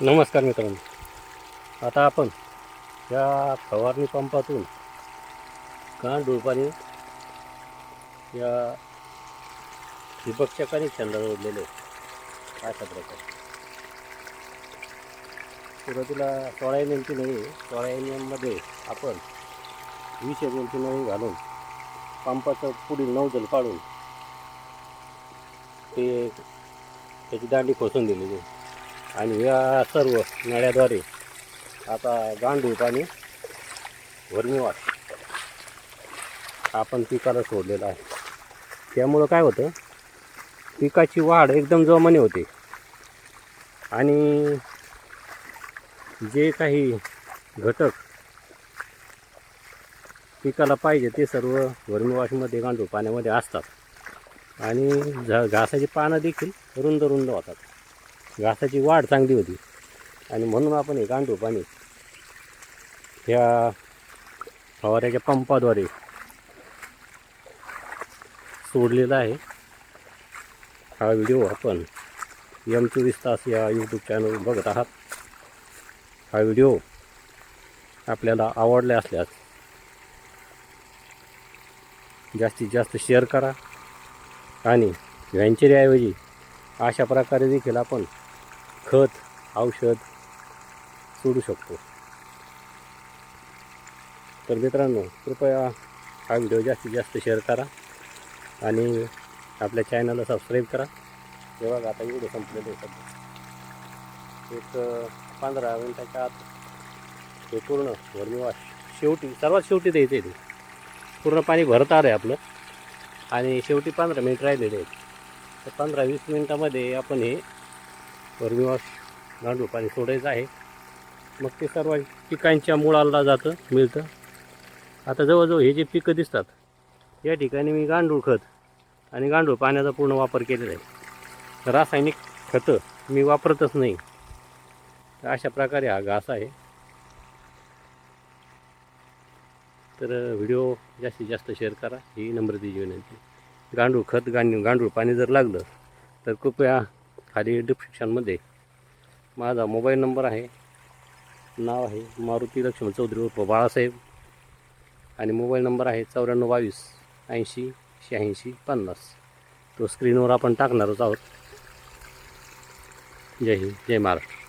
नमस्कार मित्रांनो. आता आपण या फवारणी पंपातून गांडूळ पाणी या ठिबकच्या कनेक्शनला जोडलेले अशा प्रकारे सुरुवातीला सोळा एम एमची नळी सोळा एम एममध्ये आपण वीस एम एमची नळी घालून पंपाचं पुढील नौजल काढून ते त्याची दांडी खोसून दिलेली आहे. आणि या सर्व नळ्याद्वारे आता गांडूळ पाणी वर्मीवाट आपण पिकाला सोडलेला आहे. त्यामुळं काय होतं पिकाची वाढ एकदम जोमाने होते. आणि जे काही घटक पिकाला पाहिजे ते सर्व वर्मीवाशमध्ये गांडूळ पाण्यामध्ये असतात. आणि झ घासाची पानं देखील रुंद रुंद होतात. घासाची वाढ चांगली होती. आणि म्हणून आपण हे गांडू पाणी ह्या फवाऱ्याच्या पंपाद्वारे सोडलेला आहे. हा व्हिडिओ आपण एम चोवीस तास या यूट्यूब चॅनल बघत आहात. हा व्हिडिओ आपल्याला आवडला असल्यास जास्तीत जास्त शेअर करा. आणि व्हॅन्चरीऐवजी अशा प्रकारे देखील आपण खत औषध सोडू शकतो. तर मित्रांनो कृपया हा व्हिडिओ जास्तीत जास्त शेअर करा आणि आपल्या चॅनलला सबस्क्राईब करा. हे बघा आता व्हिडिओ संपलेले सध्या एक पंधरा मिनिटाच्या आत हे पूर्ण वर्मीवाश शेवटी सर्वात शेवटी द्यायचं आहे ते. पूर्ण पाणी भरत आलं आहे आपलं. आणि शेवटी पंधरा मिनिट राहिलेले आहेत. तर पंधरा वीस मिनटामध्ये आपण हे वर्मीवाश गांडूळ पाणी सोडायचं आहे. मग ते सर्व पिकांच्या मुळाला जातं मिळतं. आता जवळजवळ हे जे पिकं दिसतात या ठिकाणी मी गांडूळ खत आणि गांडूळ पाण्याचा पूर्ण वापर केलेला आहे. रासायनिक खतं मी वापरतच नाही. तर अशा प्रकारे हा घास आहे. तर व्हिडिओ जास्तीत जास्त शेअर करा. ही नम्रतेची विनंती. गांडूळ खत गांडूळ गांडूळ पाणी जर लागलं तर कृपया खाली डिस्क्रिप्शनमध्ये माझा मोबाईल नंबर आहे. नाव आहे मारुती लक्ष्मण चौधरी उर्फ बाळासाहेब. आणि मोबाईल नंबर आहे चौऱ्याण्णव बावीस ऐंशी शहाऐंशी पन्नास. तो स्क्रीनवर आपण टाकणारच आहोत. जय हिंद जय महाराष्ट्र.